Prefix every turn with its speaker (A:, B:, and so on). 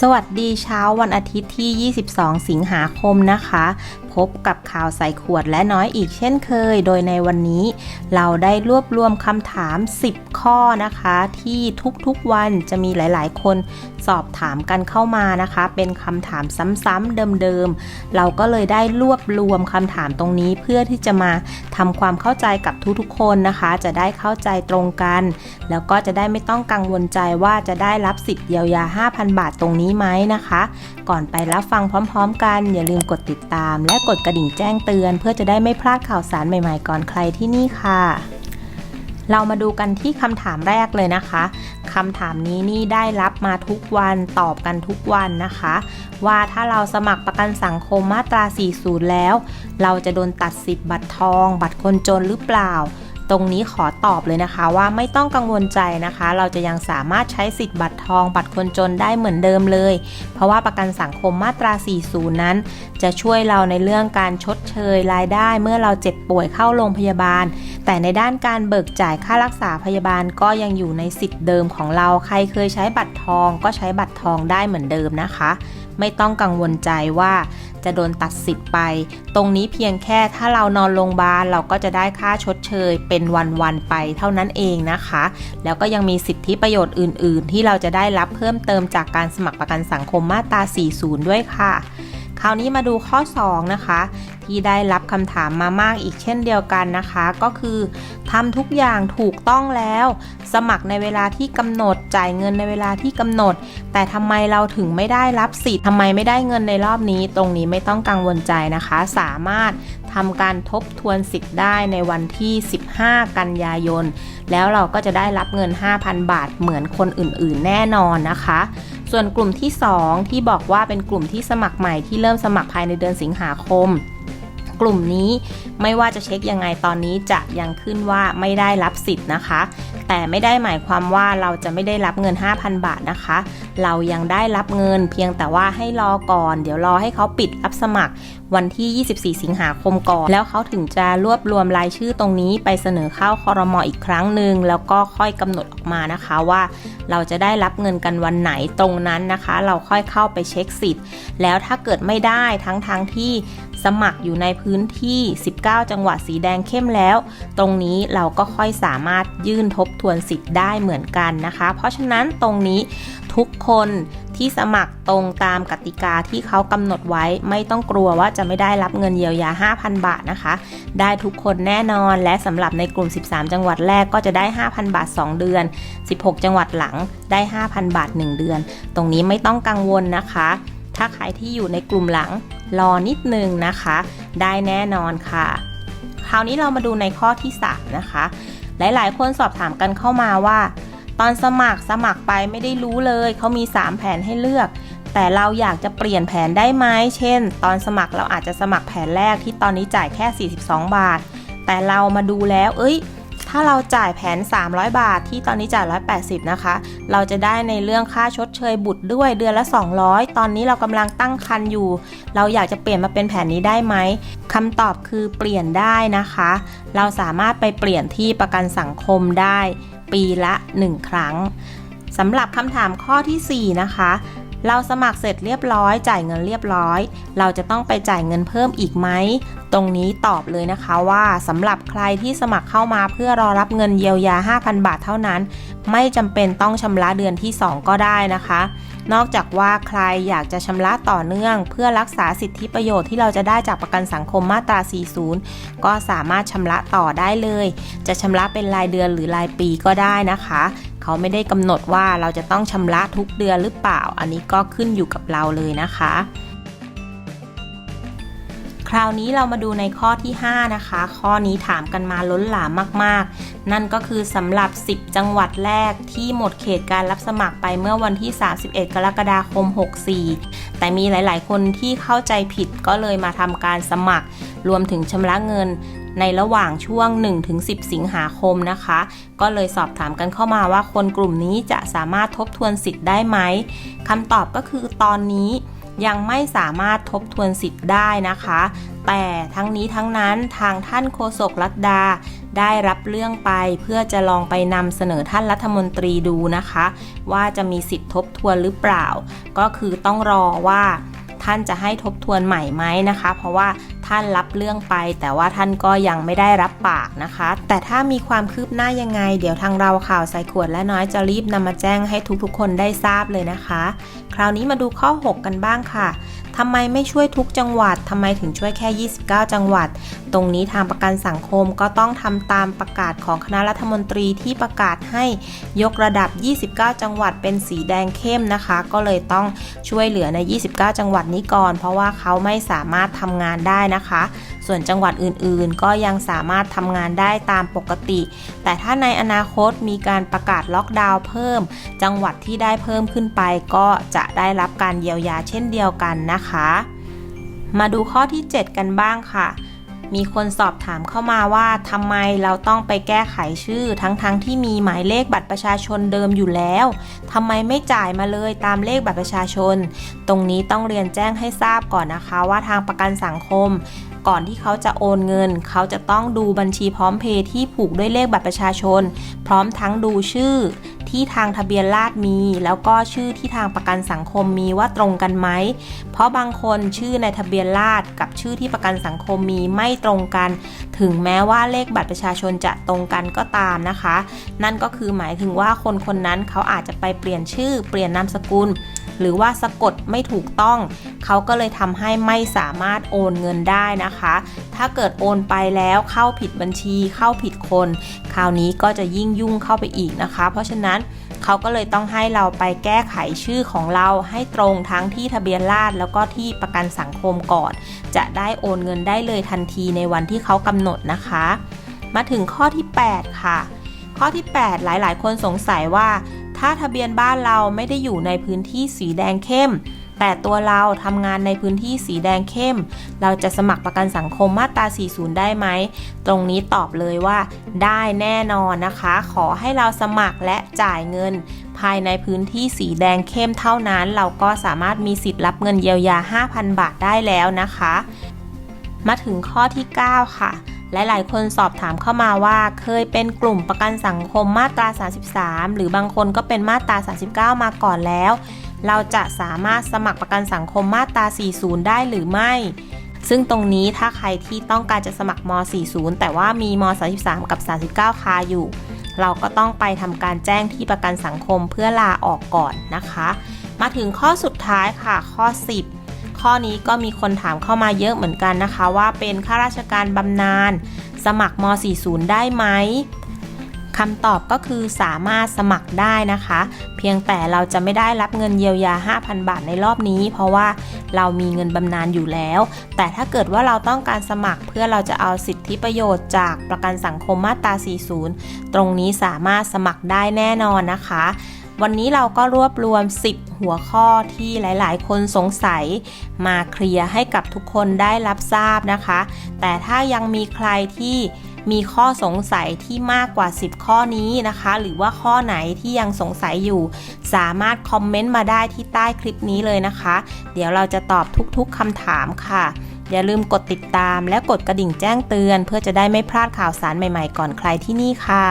A: สวัสดีเช้าวันอาทิตย์ที่ 22 สิงหาคมนะคะ พบกับข่าวใส่ขวดและน้อยอีกเช่นเคย โดยในวันนี้เราได้รวบรวมคำถาม 10 ข้อนะคะ ที่ทุกๆวันจะมีหลายๆ คนสอบถามกันเข้ามานะคะ เป็นคำถามซ้ำๆเดิมๆ เราก็เลยได้รวบรวมคำถามตรงนี้เพื่อที่จะมาทำความเข้าใจกับทุกๆ คนนะคะ จะได้เข้าใจตรงกัน แล้วก็จะได้ไม่ต้องกังวลใจว่าจะได้รับสิทธิ์เยียวยา 5,000 บาทตรงนี้ไหมนะคะ ก่อนไปรับฟังพร้อม ๆ กันอย่าลืมกดติดตามและกดกระดิ่งแจ้งเตือน เพื่อจะได้ไม่พลาดข่าวสารใหม่ๆ ก่อนใครที่นี่ค่ะ เรามาดูกันที่คำถามแรกเลยนะคะคำถามนี้นี่ได้รับมาทุกวันตอบกันทุกวันนะคะ ว่าถ้าเราสมัครประกันสังคมมาตรา 40 แล้ว เราจะโดนตัดสิทธิ์บัตรทอง บัตรคนจนหรือเปล่า ตรงนี้ขอตอบเลยนะคะว่าไม่ต้องกังวลใจนะคะ เราจะยังสามารถใช้สิทธิ์บัตรทองบัตรคนจนได้เหมือนเดิมเลย เพราะว่าประกันสังคมมาตรา 40 นั้น จะช่วยเราในเรื่องการชดเชยรายได้เมื่อเราเจ็บป่วยเข้าโรงพยาบาล แต่ในด้านการเบิกจ่ายค่ารักษาพยาบาลก็ยังอยู่ในสิทธิ์เดิมของเราใครเคยใช้บัตรทอง ก็ใช้บัตรทองได้เหมือนเดิมนะคะ ไม่ต้องกังวลใจว่า จะโดนตัดสิทธิ์ไป ตรงนี้เพียงแค่ถ้าเรานอนโรงพยาบาลเราก็จะได้ค่าชดเชยเป็นวันๆไปเท่านั้นเองนะคะ แล้วก็ยังมีสิทธิประโยชน์อื่น ๆ ที่เราจะได้รับเพิ่มเติมจากการสมัครประกันสังคมมาตรา 40 ด้วยค่ะ คราวนี้มาดูข้อ 2 นะคะที่ได้รับคำถามมามากอีกเช่นเดียวกันนะคะ ก็คือทำทุกอย่างถูกต้องแล้ว สมัครในเวลาที่กำหนดจ่ายเงินในเวลาที่กำหนด แต่ทำไมเราถึงไม่ได้รับสิทธิ์ทำไมไม่ได้เงินในรอบนี้ ตรงนี้ไม่ต้องกังวลใจนะคะ สามารถทำการทบทวนสิทธิ์ได้ในวันที่ 15 กันยายน แล้วเราก็จะได้รับเงิน 5,000 บาทเหมือนคนอื่น ๆ แน่นอนนะคะ ส่วนกลุ่มที่ 2 ที่บอกว่าเป็นกลุ่มที่สมัครใหม่ที่เริ่มสมัครภายในเดือนสิงหาคม กลุ่มนี้ ไม่ว่าจะเช็คยังไงตอนนี้จะยังขึ้นว่าไม่ได้รับสิทธิ์นะคะ แต่ไม่ได้หมายความว่าเราจะไม่ได้รับเงิน 5,000 บาทนะคะ เรายังได้รับเงินเพียงแต่ว่าให้รอก่อน เดี๋ยวรอให้เขาปิดรับสมัครวันที่ 24 สิงหาคมก่อน แล้วเขาถึงจะรวบรวมรายชื่อตรงนี้ไปเสนอเข้าคอรมออีกครั้งหนึ่งแล้วก็ค่อยกำหนดออกมานะคะว่า เราจะได้รับเงินกันวันไหนตรงนั้นนะคะ เราค่อยเข้าไปเช็คสิทธิ์ แล้วถ้าเกิดไม่ได้ทั้งทางที่ สมัครอยู่ในพื้นที่ 19 จังหวัดสีแดงเข้มแล้ว ตรงนี้เราก็ค่อยสามารถยื่นทบทวนสิทธิ์ได้เหมือนกันนะคะ เพราะฉะนั้นตรงนี้ทุกคนที่สมัครตรงตามกติกาที่เขากำหนดไว้ ไม่ต้องกลัวว่าจะไม่ได้รับเงินเยียวยา 5,000 บาทนะคะ ได้ทุกคนแน่นอนและสำหรับในกลุ่ม 13 จังหวัดแรกก็จะได้ 5,000 บาท 2 เดือน 16 จังหวัดหลังได้ 5,000 บาท 1 เดือน ตรงนี้ไม่ต้องกังวลนะคะ ถ้าใครที่อยู่ในกลุ่มหลัง รอนิดนึงนะคะ ได้แน่นอนค่ะ คราวนี้เรามาดูในข้อที่ 3 นะคะ หลายๆ คนสอบถามกันเข้ามาว่า ตอนสมัครสมัครไปไม่ได้รู้เลย เขามี 3 แผนให้เลือกแต่เราอยากจะเปลี่ยนแผนได้ไหม เช่น ตอนสมัครเราอาจจะสมัครแผนแรกที่ตอนนี้จ่ายแค่ 42 บาท แต่เรามาดูแล้ว เอ้ย ถ้าเราจ่ายแผน 300 บาทที่ตอนนี้จ่าย180 นะคะ เราจะได้ในเรื่องค่าชดเชยบุตรด้วยเดือนละ 200 ตอนนี้เรากำลังตั้งคันอยู่ เราอยากจะเปลี่ยนมาเป็นแผนนี้ได้ไหมคำตอบคือเปลี่ยนได้นะคะ เราสามารถไปเปลี่ยนที่ประกันสังคมได้ ปีละ 1 ครั้งสำหรับคำถามข้อที่ 4 นะคะ เราสมัครเสร็จเรียบร้อย จ่ายเงินเรียบร้อย เราจะต้องไปจ่ายเงินเพิ่มอีกไหม ตรงนี้ตอบเลยนะคะว่าสำหรับใครที่สมัครเข้ามาเพื่อรอรับเงินเยียวยา 5,000 บาทเท่านั้น ไม่จำเป็นต้องชำระเดือนที่ 2 ก็ได้นะคะ นอกจากว่าใครอยากจะชำระต่อเนื่อง เพื่อรักษาสิทธิประโยชน์ที่เราจะได้จากประกันสังคมมาตรา 40 ก็สามารถชำระต่อได้เลย จะชำระเป็นรายเดือนหรือรายปีก็ได้นะคะ เขาไม่ได้กำหนดว่าเราจะต้องชำระทุกเดือนหรือเปล่า อันนี้ก็ขึ้นอยู่กับเราเลยนะคะ คราวนี้เรามาดูในข้อที่ 5 นะคะ ข้อนี้ถามกันมาล้นหลามมาก ๆ นั่นก็คือสำหรับ 10 จังหวัดแรกที่หมดเขตการรับสมัครไปเมื่อวันที่ 31 กรกฎาคม 64 แต่มีหลาย ๆ คนที่เข้าใจผิดก็เลยมาทำการสมัคร รวมถึงชำระเงิน ในระหว่างช่วง 1-10 สิงหาคมนะคะ ก็เลยสอบถามกันเข้ามาว่าคนกลุ่มนี้จะสามารถทบทวนสิทธิ์ได้ไหมคำตอบก็คือตอนนี้ยังไม่สามารถทบทวนสิทธิ์ได้นะคะ แต่ทั้งนี้ทั้งนั้นทางท่านโฆษกรัตดา ได้รับเรื่องไปเพื่อจะลองไปนำเสนอท่านรัฐมนตรีดูนะคะ ว่าจะมีสิทธิ์ทบทวนหรือเปล่า ก็คือต้องรอว่าท่านจะให้ทบทวนใหม่ไหมนะคะ เพราะว่า ท่านรับเรื่องไป แต่ว่าท่านก็ยังไม่ได้รับปากนะคะ แต่ถ้ามีความคืบหน้ายังไง เดี๋ยวทางเราข่าวใส่ขวดและน้อยจะรีบนำมาแจ้งให้ทุกๆ คนได้ทราบเลยนะคะ คราวนี้มาดูข้อ 6 กันบ้างค่ะทำไมไม่ช่วยทุกจังหวัดทำไมถึงช่วยแค่ 29 จังหวัด ตรงนี้ทางประกันสังคมก็ต้องทำตามประกาศของคณะรัฐมนตรีที่ประกาศให้ยกระดับ 29 จังหวัดเป็นสีแดงเข้มนะคะ ก็เลยต้องช่วยเหลือใน 29 จังหวัดนี้ก่อน เพราะว่าเขาไม่สามารถทำงานได้นะคะ ส่วนจังหวัดอื่นๆ ก็ยังสามารถทำงานได้ตามปกติ แต่ถ้าในอนาคตมีการประกาศล็อกดาวน์เพิ่ม จังหวัดที่ได้เพิ่มขึ้นไป ก็จะได้รับการเยียวยาเช่นเดียวกันนะคะ มาดูข้อที่ 7 กันบ้างค่ะ มีคนสอบถามเข้ามาว่าทำไมเราต้องไปแก้ไขชื่อ ทั้งๆทที่มีหมายเลขบัตรประชาชนเดิมอยู่แล้วทำไมไม่จ่ายมาเลยตามเลขบัตรประชาชน ตรงนี้ต้องเรียนแจ้งให้ทราบก่อนนะคะว่าทางประกันสังคม ก่อนที่เขาจะโอนเงิน เขาจะต้องดูบัญชีพร้อมเพย์ที่ผูกด้วยเลขบัตรประชาชน พร้อมทั้งดูชื่อ ที่ทางทะเบียนราษมี แล้วก็ชื่อที่ทางประกันสังคมมีว่าตรงกันไหม เพราะบางคนชื่อในทะเบียนราษกับชื่อที่ประกันสังคมมีไม่ตรงกัน ถึงแม้ว่าเลขบัตรประชาชนจะตรงกันก็ตามนะคะ นั่นก็คือหมายถึงว่าคนคนนั้นเขาอาจจะไปเปลี่ยนชื่อเปลี่ยนนามสกุล หรือว่าสะกดไม่ถูกต้อง เขาก็เลยทำให้ไม่สามารถโอนเงินได้นะคะ ถ้าเกิดโอนไปแล้วเข้าผิดบัญชี เข้าผิดคน คราวนี้ก็จะยิ่งยุ่งเข้าไปอีกนะคะ เพราะฉะนั้นเขาก็เลยต้องให้เราไปแก้ไขชื่อของเราให้ตรงทั้งที่ทะเบียนราษแล้วก็ที่ประกันสังคมก่อน จะได้โอนเงินได้เลยทันทีในวันที่เขากำหนดนะคะ มาถึงข้อที่ 8 ค่ะ ข้อที่ 8 หลาย ๆ คนสงสัยว่า ถ้าทะเบียนบ้านเราไม่ได้อยู่ในพื้นที่สีแดงเข้ม แต่ตัวเราทำงานในพื้นที่สีแดงเข้ม เราจะสมัครประกันสังคมมาตรา 40 ได้ไหม ตรงนี้ตอบเลยว่า ได้แน่นอนนะคะ ขอให้เราสมัครและจ่ายเงิน ภายในพื้นที่สีแดงเข้มเท่านั้น เราก็สามารถมีสิทธิ์รับเงินเยียวยา 5,000 บาทได้แล้วนะคะ มาถึงข้อที่ 9 ค่ะ หลายๆคนสอบถามเข้ามาว่าเคยเป็นกลุ่มประกันสังคมมาตรา 33 หรือบางคนก็เป็นมาตรา 39 มาก่อนแล้ว เราจะสามารถสมัครประกันสังคมมาตรา 40 ได้หรือไม่ ซึ่งตรงนี้ถ้าใครที่ต้องการจะสมัครม 40 แต่ว่ามีม 33 กับ 39 คาอยู่ เราก็ต้องไปทำการแจ้งที่ประกันสังคมเพื่อลาออกก่อนนะคะ มาถึงข้อสุดท้ายค่ะข้อ 10 ข้อนี้ก็มีคนถามเข้ามาเยอะเหมือนกันนะคะ ว่าเป็นข้าราชการบำนาญสมัครม 40 ได้ไหมคำตอบก็คือสามารถสมัครได้นะคะ เพียงแต่เราจะไม่ได้รับเงินเยียวยา 5,000 บาทในรอบนี้ เพราะว่าเรามีเงินบำนาญอยู่แล้ว แต่ถ้าเกิดว่าเราต้องการสมัครเพื่อเราจะเอาสิทธิประโยชน์จากประกันสังคมมาตรา 40 ตรงนี้สามารถสมัครได้แน่นอนนะคะ วันนี้เราก็รวบรวม 10 หัวข้อที่หลายๆ คนสงสัย มาเคลียร์ให้กับทุกคนได้รับทราบนะคะ แต่ถ้ายังมีใครที่มีข้อสงสัยที่มากกว่า 10 ข้อนี้นะคะ หรือว่าข้อไหนที่ยังสงสัยอยู่ สามารถคอมเมนต์มาได้ที่ใต้คลิปนี้เลยนะคะ เดี๋ยวเราจะตอบทุกๆคำถามค่ะ อย่าลืมกดติดตามและกดกระดิ่งแจ้งเตือน เพื่อจะได้ไม่พลาดข่าวสารใหม่ๆ ก่อนใครที่นี่ค่ะ